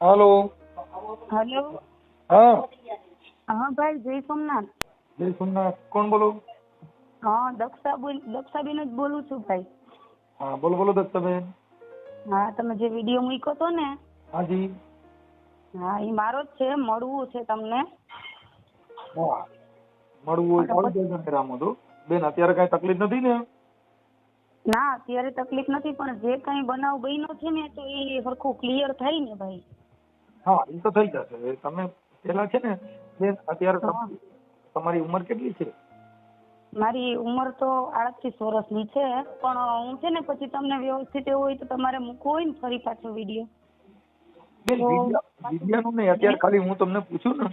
હાલો. Hello. હા. હા ભાઈ જય સોમનાથ. જય સોમનાથ. કોણ બોલો? હા દક્ષા બોલ દક્ષાબેન જ બોલું છું ભાઈ. હા બોલો બોલો દક્ષાબેન. હા તમે જે વીડિયો મૂક્યો તો ને. હાજી. હા એ મારો જ છે મળવું છે તમને. મળવું હોય બેન અત્યારે કાંઈ તકલીફ નથી ને? ના અત્યારે તકલીફ નથી પણ જે કઈ બનાવ બન્યો છે ને તો એ સરખું ક્લિયર થાય ને ભાઈ. હા એ તો થઈ જશે. તમે પેલા છે ને બેન અત્યારે તમ- તમારી ઉંમર કેટલી છે? મારી ઉંમર તો આડત્રીસ વર્ષની છે પણ હું છે ને પછી તમને વ્યવસ્થિત એવું હોય તો તમારે મૂકવો હોય ને ફરી પાછો વિડિયા- વિડિયાનું નહીં અત્યારે ખાલી હું તમને પૂછું ને.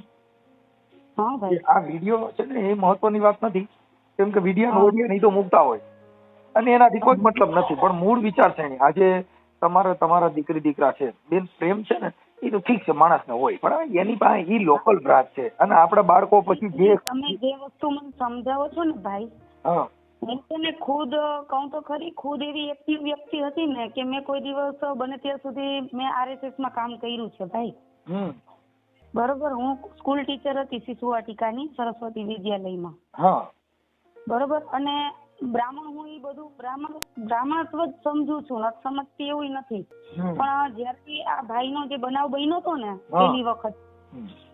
હા ભાઈ. આ વીડિયો છે ને એ મહત્વની વાત નથી. કેમ કે વીડિયો ઓડિયો નહીં તો મૂકતા હોય. અને એનાથી કોઈ મતલબ નથી પણ મૂળ વિચાર છે આજે તમારા તમારા દીકરી દીકરા છે. બેન પ્રેમ છે ને એ તો ઠીક છે માણસને હોય. પણ એની પાસે ઈ લોકલ બ્રાન્ચ છે. અને આપણા બાળકો પછી જે તમે જે વસ્તુ મને સમજાવો છો ને ભાઈ હા. હું તને ખુદ કહું તો ખરી ખુદ એવી એક્ટિવ વ્યક્તિ હતી ને કે મેં કોઈ દિવસ બને ત્યાં સુધી મેં આરએસએસમાં કામ કર્યું છે ભાઈ. બરોબર હું સ્કૂલ ટીચર હતી શિશુ વાટિકાની સરસ્વતી વિદ્યાલયમાં. હા. બરોબર અને બ્રાહ્મણ હું એ બધું બ્રાહ્મણ બ્રાહ્મણત્વ જ સમજુ છું નથી સમજતી એવું નથી. પણ જ્યારથી આ ભાઈનો જે બનાવ બન્યો હતો ને પેલી વખત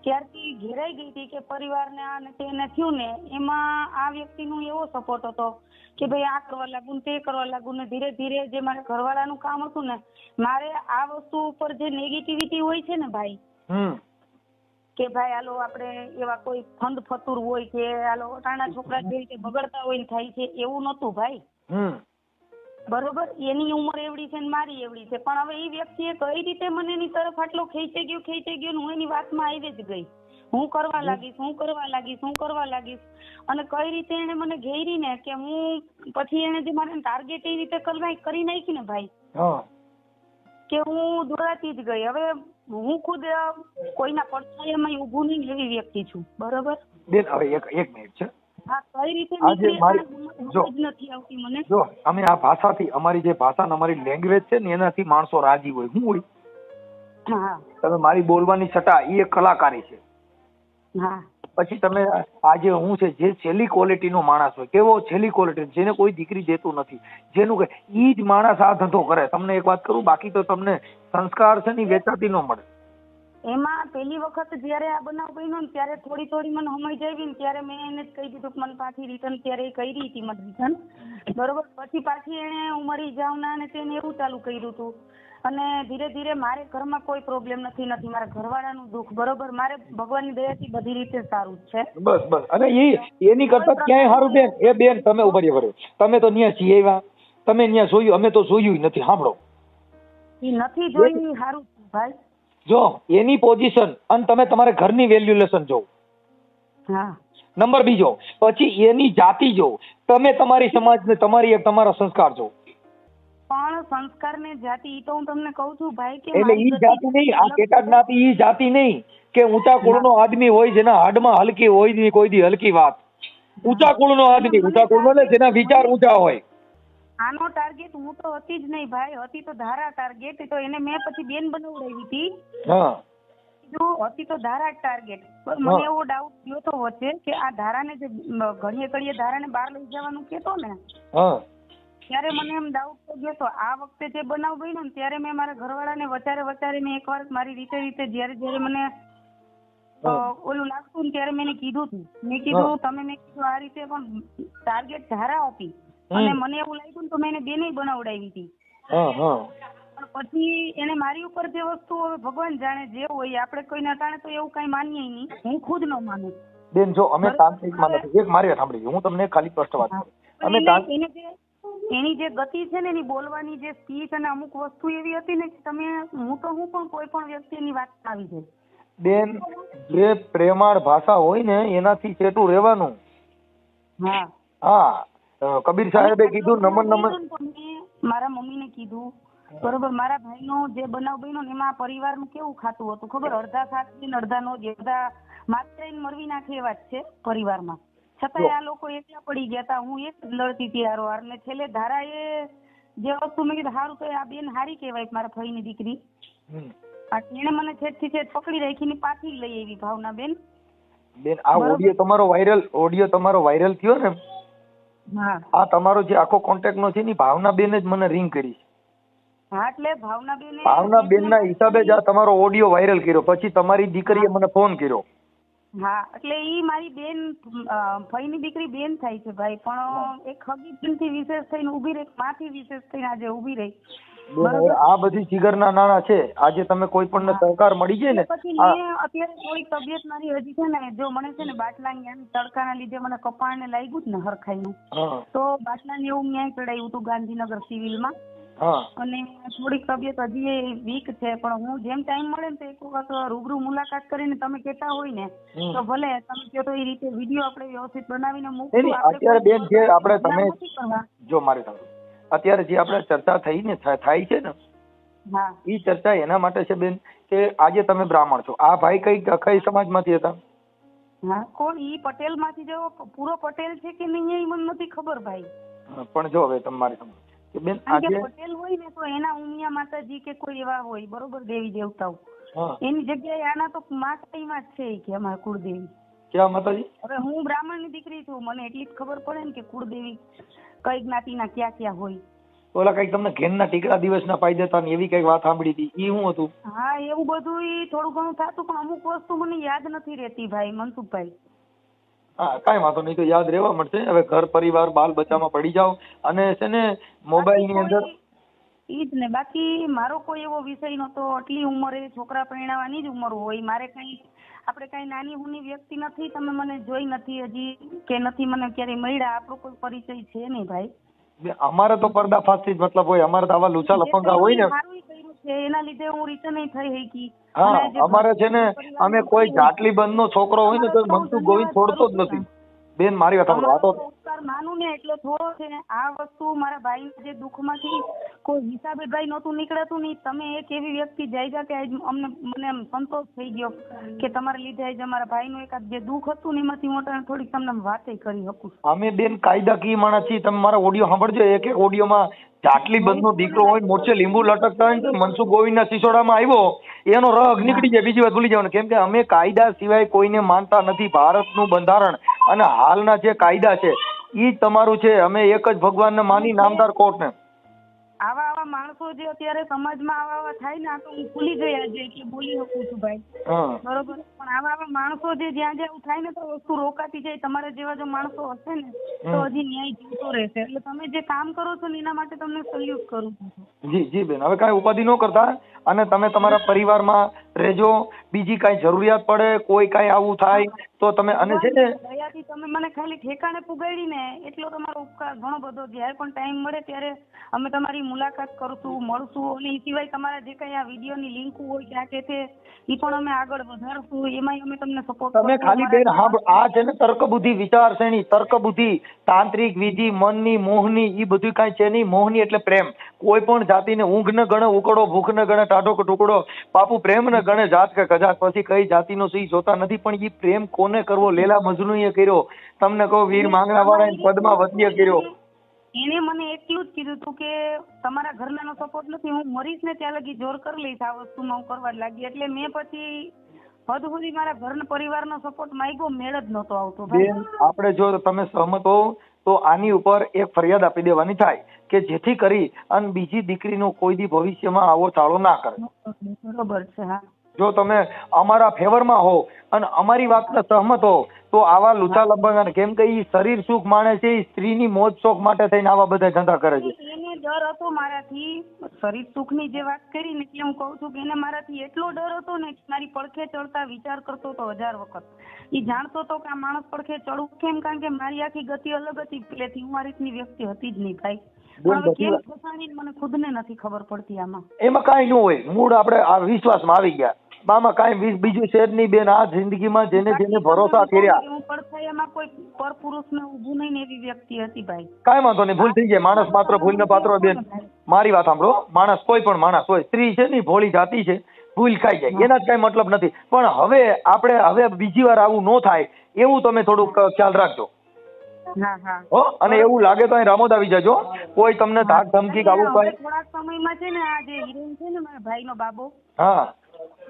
ત્યારથી ઘેરાઈ ગઈ હતી કે પરિવારને આ ને તેને થયું ને એમાં આ વ્યક્તિનો એવો સપોર્ટ હતો કે ભાઈ આ કરવા લાગુ ને તે કરવા લાગુ ને ધીરે ધીરે જે મારા ઘરવાળાનું કામ હતું ને મારે આ વસ્તુ ઉપર જે નેગેટિવિટી હોય છે ને ભાઈ કે ભાઈ હાલો આપણે એવા કોઈ ફંદ ફતુર હોય કે હાલો અટાણા છોકરા જે રીતે બગડતા હોય ને થાય છે એવું નહોતું ભાઈ. બરોબર? એની ઉંમર એવડી છે ને મારી એવડી છે. પણ હવે એ વ્યક્તિએ કઈ રીતે મને એની તરફ આટલો ખેંચાઈ ગયો ખેંચાઈ ગયો ને હું એની વાતમાં આવી જ ગઈ. હું કરવા લાગીશ હું કરવા લાગીશ હું કરવા લાગીશ. અને કઈ રીતે એને મને ઘેરી ને કે હું પછી એને જે મારે ટાર્ગેટ એ રીતે કરવા કરી નાખી ને ભાઈ કે હું દોડાતી જ ગઈ. હવે હું ખુદ કોઈના પડછાયામાં ઊભું નહીં એવી વ્યક્તિ છું. બરોબર? બેન હવે એક એક મિનિટ છે. કઈ રીતે જો. નથી આવતી મને. જો અમે આ ભાષાથી અમારી જે ભાષા અમારી લેંગ્વેજ છે ને એનાથી માણસો રાજી હોય. તમે મારી બોલવાની છટા એ એક કલાકારી છે. હા. પછી તમે આજે હું છે, જે છેલ્લી ક્વોલિટીનો માણસ હોય, કેવો છેલ્લી ક્વોલિટી જેને કોઈ દીકરી દેતું નથી, જેનું કે એ જ માણસ આ ધંધો કરે. તમને એક વાત કરું, બાકી તો તમને સંસ્કાર છે ને વેચાતી ન મળે. એમાં પેલી વખત જ્યારે આ બનાવ બન્યો ને, ત્યારે થોડી થોડી મને સમજ આવી ને, ત્યારે મેં એને જ કહી દીધું કે મને પાછી રિટર્ન ત્યારે કરી હતી મને રિટર્ન બરોબર? પછી પાછી એને હું જાવના ને તેને એવું ચાલુ કર્યું હતું અને ધીરે ધીરે મારે ઘરમાં કોઈ પ્રોબ્લેમ નથી નથી. મારા ઘરવાળાનું દુઃખ બરોબર? મારે ભગવાનની દયાથી બધી રીતે સારું છે. બસ બસ. અને એ એની કરતા ક્યાંય સારું બેન? એ બેન તમે ઊભા રહ્યો તમે તો ન્યા છીએ આવ્યા. તમે ન્યા જોયું અમે તો જોયું નથી. સાંભળો. એ નથી જોયું સારું ભાઈ. જો એની પોઝિશન અને તમે તમારા ઘરની વેલ્યુલેશન જો હા. નંબર બીજો પછી એની જાતિ જો તમે તમારી સમાજને તમારી એક તમારા સંસ્કાર જો પણ સંસ્કાર ને જાતિ ઈ તો હું તમને કહું છું ભાઈ કે એટલે ઈ જાતિ નહીં આ કેટા જ્ઞાતિ ઈ જાતિ નહીં કે ઊંચા કુળનો આદમી હોય જેના હાડમાં હલકી હોયની કોઈ દી હલકી વાત. ઊંચા કુળનો આદમી ઊંચા કુળનો એટલે જેના વિચાર ઊંચા હોય. આનો ટાર્ગેટ હું તો હતી જ નહીં ભાઈ હતી તો ધારા ટાર્ગેટ તો એને મેં પછી બેન બનાવડાવી હતી. હા. જો હતી તો ધારા ટાર્ગેટ મને એવો ડાઉટ થયો તો વચ્ચે કે આ ધારાને જે ઘડીએ ઘડીએ ધારાને બહાર લઈ જવાનું કેતો ને હા. ત્યારે મને એમ ડાઉટ થઈ ગયો તો આ વખતે જે બનાવ બન્યો ને ત્યારે મેં મારા ઘરવાળાને વચારે વચારે મેં એકવાર મારી રીતે રીતે જ્યારે જ્યારે મને ઓલું લાગતું ને ત્યારે મેં કીધું હતું. મેં કીધું તમે મેં કીધું આ રીતે પણ ટાર્ગેટ ધારા હતી. અને મને એવું લાગ્યું ને તો મેં એને બેને બનાવડાવી હતી. પણ પછી એને મારી ઉપર જે વસ્તુ હવે ભગવાન જાણે જે હોય આપણે કોઈને અટાણે તો એવું કઈ માનીએ નહીં. હું ખુદ ન માનું. બેન જો અમે તાંત્રિકમાં નથી એક મારી સાંભળી હું તમને ખાલી સ્પષ્ટ વાત કરું. અમે તાંત્રિક એને જે ગતિ છે ને એની બોલવાની જે સ્પીચ અને અમુક વસ્તુ એવી હતી ને કે તમે હું તો હું પણ કોઈ પણ વ્યક્તિની વાત આવી જાય. બેન જે પ્રેમાળ ભાષા હોય ને એનાથી ચેટું રહેવાનું? હા. હા કબીર સાહેબે કીધું નમન નમન. મારા મમ્મીને કીધું. બરોબર મારા ભાઈનો જે બનાવ બન્યો ને એમાં પરિવારનું કેવું ખાતું હતું? ખબર? અડધા ને અડધા નો જ અડધા માત્ર મરવી નાખે એવા જ છે પરિવારમાં. છતાંય આ લોકો એકલા પડી ગયા હતા હું એક લડતી હતી હારોહાર ને છેલ્લે ધારા એ જે વસ્તુ મેં કીધું સારું તો આ બેન હારી કહેવાય મારા ભાઈની દીકરી. એને મને છેદથી છેદ પકડી રાખીને પાછી લઈ આવી ભાવના બેન. બેન આ ઓડિયો તમારો વાયરલ ઓડિયો તમારો વાયરલ થયો ને? હા. આ તમારો જે આખો કોન્ટેક્ટ નો છે ને ભાવના બેન જ મને રિંગ કરી હા એટલે ભાવના બેન ભાવના બેન ના હિસાબે જ આ તમારો ઓડિયો વાયરલ કર્યો. પછી તમારી દીકરીએ મને ફોન કર્યો. હા એટલે ઈ મારી બેન ફઈની દીકરી બેન થાય છે ભાઈ પણ એક હગી બેનથી વિશેષ થઈને ઊભી રહી માથી વિશેષ થઈને આજે ઊભી રહી. આ બધી જીગરના નાના છે. આજે તમે કોઈ પણ સહકાર મળી જાય ને પછી મેં અત્યારે કોઈ તબિયત મારી હજી છે ને જો મને છે ને બાટલા ન્યાય તડકાના લીધે મને કપાળને લાગ્યું જ ને હરખાઈનું તો બાટલાને એવું ન્યાય ચડાવ્યું હતું ગાંધીનગર સિવિલમાં. અને થોડીક તબિયત હજી વીક છે પણ હું જેમ ટાઈમ મળે ને તો એક વખત રૂબરૂ મુલાકાત કરીને તમે કહેતા હોય ને તો ભલે તમે કહો તો એ રીતે વીડિયો આપણે વ્યવસ્થિત બનાવીને મૂકશું. અત્યારે બેન જે આપણે તમે જો મારે અત્યારે જે આપણે ચર્ચા થઈ ને થાય છે ને હા. એ ચર્ચા એના માટે છે બેન કે આજે તમે બ્રાહ્મણ છો. આ ભાઈ કઈ કઈ સમાજમાંથી હતા? હા કોણ? ઈ પટેલમાંથી જો પૂરો પટેલ છે કે નહીં એ મને નથી ખબર ભાઈ. પણ જો હવે તમારે સમજો. કે બેન આજે પટેલ હોય ને તો એના ઉમિયા માતાજી કે કોઈ એવા હોય બરોબર દેવી દેવતાઓ. એની જગ્યાએ આના તો માતાઈમાં જ છે કે અમારા કુળદેવી. ક્યાં માતાજી? હવે હું બ્રાહ્મણની દીકરી છું મને એટલી જ ખબર પડે ને કે કુળદેવી કઈ જ્ઞાતિના ક્યાં ક્યાં હોય. ઓલા કંઈક તમને ઘેરના ટીકડા દિવસના પાઈ દેતા ને એવી કંઈક વાત સાંભળી હતી ઈ શું હતું? હા એવું બધું થોડું ઘણું થતું પણ અમુક વસ્તુ મને યાદ નથી રહેતી ભાઈ મનસુખભાઈ. હા કાંઈ વાંધો નહીં તો યાદ રહેવા મળશે. હવે ઘર પરિવાર બાલ બચ્ચામાં પડી જાઓ. અને છે ને મોબાઈલની અંદર ઈ જ ને બાકી મારો કોઈ એવો વિષય નતો આટલી ઉંમરે છોકરા પરણાવવાની જ ઉંમર હોય. મારે કઈ આપણે કઈ નાની હુની વ્યક્તિ નથી તમે મને જોઈ નથી હજી કે નથી મને ક્યારેય મળ્યા. આપણો કોઈ પરિચય છે નહીં ભાઈ. અમારે તો પર્દાફાશથી જ મતલબ હોય. અમારે તો આવા લુચા લફંગા હોય ને. છે એના લીધે હું રિટર્ન થઈ શકી હા અમારે છે ને અમે કોઈ જાટલી બંધ નો છોકરો હોય ને તો મનસુખ ગોવિંદ છોડતો જ નથી. બેન મારી વાત વાતો માનું ને એટલો થોડો છે ને. આ વસ્તુ મારા ભાઈ જે દુઃખમાંથી કોઈ હિસાબે ભાઈ નહોતું નીકળાતું નહીં તમે એક એવી વ્યક્તિ જાયગા કે આજ અમને મને સંતોષ થઈ ગયો કે તમારા લીધે આજે અમારા ભાઈનું એકાદ જે દુઃખ હતું ને એમાંથી મોટા થોડીક તમને વાતે કરી શકું અમે બેન કાયદાકીય માણસ છીએ. તમે મારા ઓડિયો સાંભળજો. એક એક ઓડિયોમાં જાટલી બંધનો દીકરો હોય મોરચે લીંબુ લટકતા હોય ને મનસુખ ગોવિંદના સિસોડામાં આવ્યો. એનો રગ નીકળી જાય. બીજી વાત ભૂલી જવાનું. કેમ કે અમે કાયદા સિવાય કોઈને માનતા નથી. ભારતનું બંધારણ અને હાલના જે કાયદા છે એ તમારું છે. અમે એક જ ભગવાનને માની નામદાર કોર્ટને. આવા આવા માણસો જે અત્યારે સમાજમાં આવા આવા થાય ને આ તો હું ભૂલી ગઈ આજે એટલે બોલી શકું છું ભાઈ. બરોબર? પણ આવા આવા માણસો જે જ્યાં જ્યાં થાય ને તો વસ્તુ રોકાતી જાય. તમારા જેવા જો માણસો હશે ને તો હજી ન્યાય જીવતો રહેશે. એટલે તમે જે કામ કરો છો ને એના માટે તમને સલ્યુટ કરું છું. જી જી બેન. હવે કાંઈ ઉપાધિ ન કરતા. અને તમે તમારા પરિવારમાં રહેજો. બીજી કાંઈ જરૂરિયાત પડે કોઈ કાંઈ આવું થાય તો તમે અને છે ને દયાથી તમે મને ખાલી ઠેકાણે પુગાડીને એટલો તમારો ઉપકાર ઘણો બધો જ્યારે પણ ટાઈમ મળે ત્યારે અમે તમારી મુલાકાત કરશું મળશું. અને એ સિવાય તમારા જે કઈ આ વિડીયોની લિંક હોય ક્યાં કે તે એ પણ અમે આગળ વધારશું. એમાંય અમે તમને સપોર્ટ તમે ખાલી બેન હા આ છે ને તર્ક બુદ્ધિ વિચારશ્રેણી તર્ક બુદ્ધિ તાંત્રિક વિધિ મનની મોહની એ બધું કાંઈ છે નહીં. મોહની એટલે પ્રેમ. કોઈ પણ જાતિને ઊંઘ ન ગણે ઉકળો ભૂખ ન ગણે ટાઢો કે ટુકડો બાપુ પ્રેમ ન ગણે જાત કે કજાત પછી કઈ જાતિનો સિંહ જોતા નથી પણ એ પ્રેમ કોને કરવો? લેલા મજનુએ કર્યો. તમને કહો વીર માંગણા વાળા પદમાં વધ્ય કર્યો. એને મને એટલું જ કીધું હતું કે તમારા ઘરનાનો સપોર્ટ નથી હું મરીશ ને ત્યાં લગી જોર કરી લઈશ આ વસ્તુમાં હું કરવા લાગી. એટલે મેં પછી હદ સુધી મારા ઘરના પરિવારનો સપોર્ટ માંગ્યો મેળ જ નહોતો આવતો આપણે જો તમે સહમત હો તો આની ઉપર એક ફરિયાદ આપી દેવાની થાય કે જેથી કરી અને બીજી દીકરીનો કોઈ દી ભવિષ્યમાં આવો ચાળો ના કરે. બરોબર છે હા. જો તમે અમારા ફેવરમાં હો અને અમારી વાતને સહમત હો તો આવા લુચા લંબાગાને કેમ કે એ શરીર સુખ માણે છે એ સ્ત્રીની મોજ શોખ માટે થઈને આવા બધા ધંધા કરે છે. એને ડર હતો મારાથી. શરીર સુખની જે વાત કરી ને એટલે હું કહું છું કે એને મારાથી એટલો ડર હતો ને મારી પડખે ચડતા વિચાર કરતો હતો હજાર વખત. એ જાણતો હતો કે આ માણસ પડખે ચડવું કેમ? કારણ કે મારી આખી ગતિ અલગ હતી પહેલેથી હું આ રીતની વ્યક્તિ હતી જ નહીં ભાઈ. મને ખુદને નથી ખબર પડતી આમાં. એમાં કાંઈ ન હોય. મૂળ આપણે આ વિશ્વાસમાં આવી ગયા. આમાં કાંઈ બીજ- બીજું જ નહીં બેન આ જિંદગીમાં જેને જેને ભરોસા કર્યા. હું પડછાયામાં કોઈ પરપુરુષને ઊભું નહીં ને એવી વ્યક્તિ હતી ભાઈ. કાંઈ વાંધો નહીં ભૂલ થઈ જાય. માણસ માત્ર ભૂલને પાત્ર બેન. મારી વાત સાંભળો. માણસ કોઈ પણ માણસ હોય સ્ત્રી છે ને ભોળી જાતિ છે ભૂલ ખાઈ જાય. એના જ કાંઈ મતલબ નથી. પણ હવે આપણે હવે બીજી વાર આવું ન થાય એવું તમે થોડુંક ખ્યાલ રાખજો. હા અને એવું લાગે તો અહીં રામોદ આવી જજો. કોઈ તમને ધાક ધમકી આવું કઈ? થોડાક સમયમાં છે ને આ જે હિરોઈન છે ને મારા ભાઈનો બાબો હા.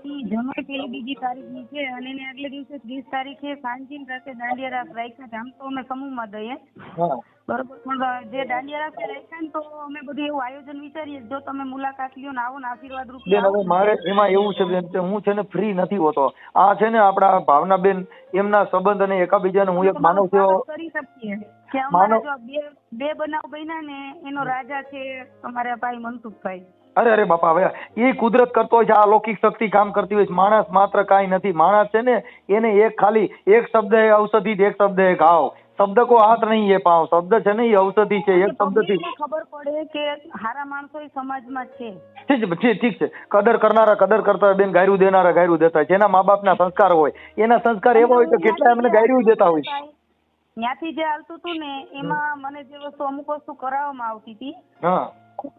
ઈ પેલી બીજી તારીખની છે અને એને આગલે દિવસે ત્રીસ તારીખે સાંજીન રાતે દાંડિયા રાસ રાખ્યા છે. આમ તો અમે સમૂહમાં દઈએ. બરોબર. પણ જે દાંડિયા રાસે રાખ્યા ને તો અમે બધું એવું આયોજન વિચારીએ જો તમે મુલાકાત લ્યો ને આવો ને આશીર્વાદ રૂપ બેન હવે મારે એમાં એવું છે બેન કે હું છે ને ફ્રી નથી હોતો. આ છે ને આપણા ભાવનાબેન એમના સંબંધ અને એકાબીજાને હું એક માનવ સેવા કરી શકીએ. કે અમારા માનવ- જો બે બે બનાવ બન્યા ને એનો રાજા છે તમારા ભાઈ મનસુખભાઈ. અરે અરે બાપા હવે એ કુદરત કરતો હોય છે આ અલૌકિક શક્તિ કામ કરતી હોય છે. માણસ માત્ર કાંઈ નથી. માણસ છે ને એને એક ખાલી એક શબ્દ એ ઔષધિ એક શબ્દ એ ઘાવ. શબ્દ કો હાથ નહીં એ પાવ. શબ્દ છે ને એ ઔષધિ છે એક શબ્દથી. ખબર પડે કે હારા માણસો સમાજમાં છે? ઠીક છે ઠીક ઠીક છે. કદર કરનારા કદર કરતા બેન ગાયરું દેનારા ગાયરું દેતા જેના મા બાપના સંસ્કાર હોય. એના સંસ્કાર એવા હોય તો કેટલા એમને ગાયરું દેતા હોય ત્યાંથી જે હાલતું હતું ને એમાં મને જે વસ્તુ અમુક વસ્તુ કરાવવામાં આવતી હતી. હા.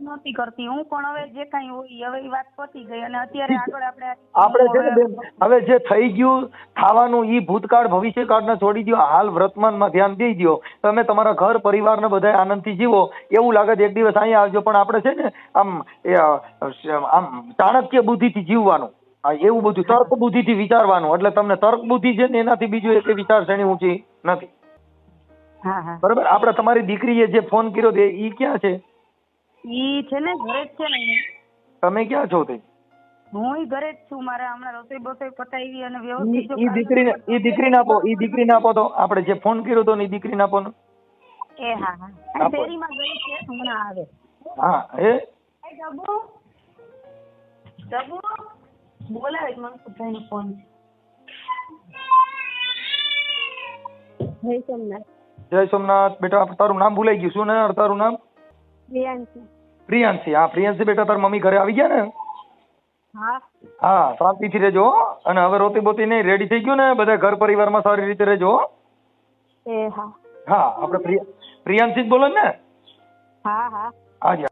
નહોતી કરતી. હું પણ હવે જે કઈ હોય હવે વાત પતી ગઈ અને અત્યારે આગળ આપણે આપણે છે ને બેન હવે જે થઈ ગયું થવાનું ઈ ભૂતકાળ ભવિષ્યકાળને છોડી દો હાલ વર્તમાનમાં ધ્યાન દઈ દો તમે તમારા ઘર પરિવારને બધા આનંદથી જીવો. એવું લાગે એક દિવસ અહીંયા આવજો પણ આપણે છે ને આમ આમ ચાણક્ય બુદ્ધિથી જીવવાનું. એવું બધું તર્ક બુદ્ધિથી વિચારવાનું. એટલે તમને તર્ક બુદ્ધિ છે ને એનાથી બીજું એક વિચારસરણી ઊંચી નથી. બરોબર આપડે બરાબર? આપણે તમારી દીકરીએ જે ફોન કર્યો તે ઈ ક્યાં છે? ઈ છે ને ઘરે જ છે ને તમે ક્યાં છો તે? હું ઘરે જ છું. મારે હમણાં રસોઈ બસોઈ પતાવી અને વ્યવસ્થિત ઈ દીકરીને ઈ દીકરીને આપો ઈ દીકરીને આપો તો આપણે જે ફોન કર્યો તો ને ઈ દીકરીને આપો ને. એ હા હા. શેરીમાં ગઈ છે? હમણાં આવે. હા એ ડબુ જબુ બોલાવે મનસુખભાઈ નો ફોન. જય સોમનાથ. જય સોમનાથ. બેટા તારું નામ ભૂલાઈ ગયું. શું ને તારું નામ? પ્રિયાંશી. પ્રિયાંશી હા પ્રિયાંશી બેટા તાર મમ્મી ઘરે આવી ગયા ને? હા. હા શાંતિથી રહેજો હો. અને હવે રોતી બોતી નહીં રેડી થઈ ગયું ને બધા ઘર પરિવારમાં સારી રીતે રહેજો હો. એ હા. હા આપણે પ્રિય પ્રિયાંશી જ બોલો ને? હા હા. હાજી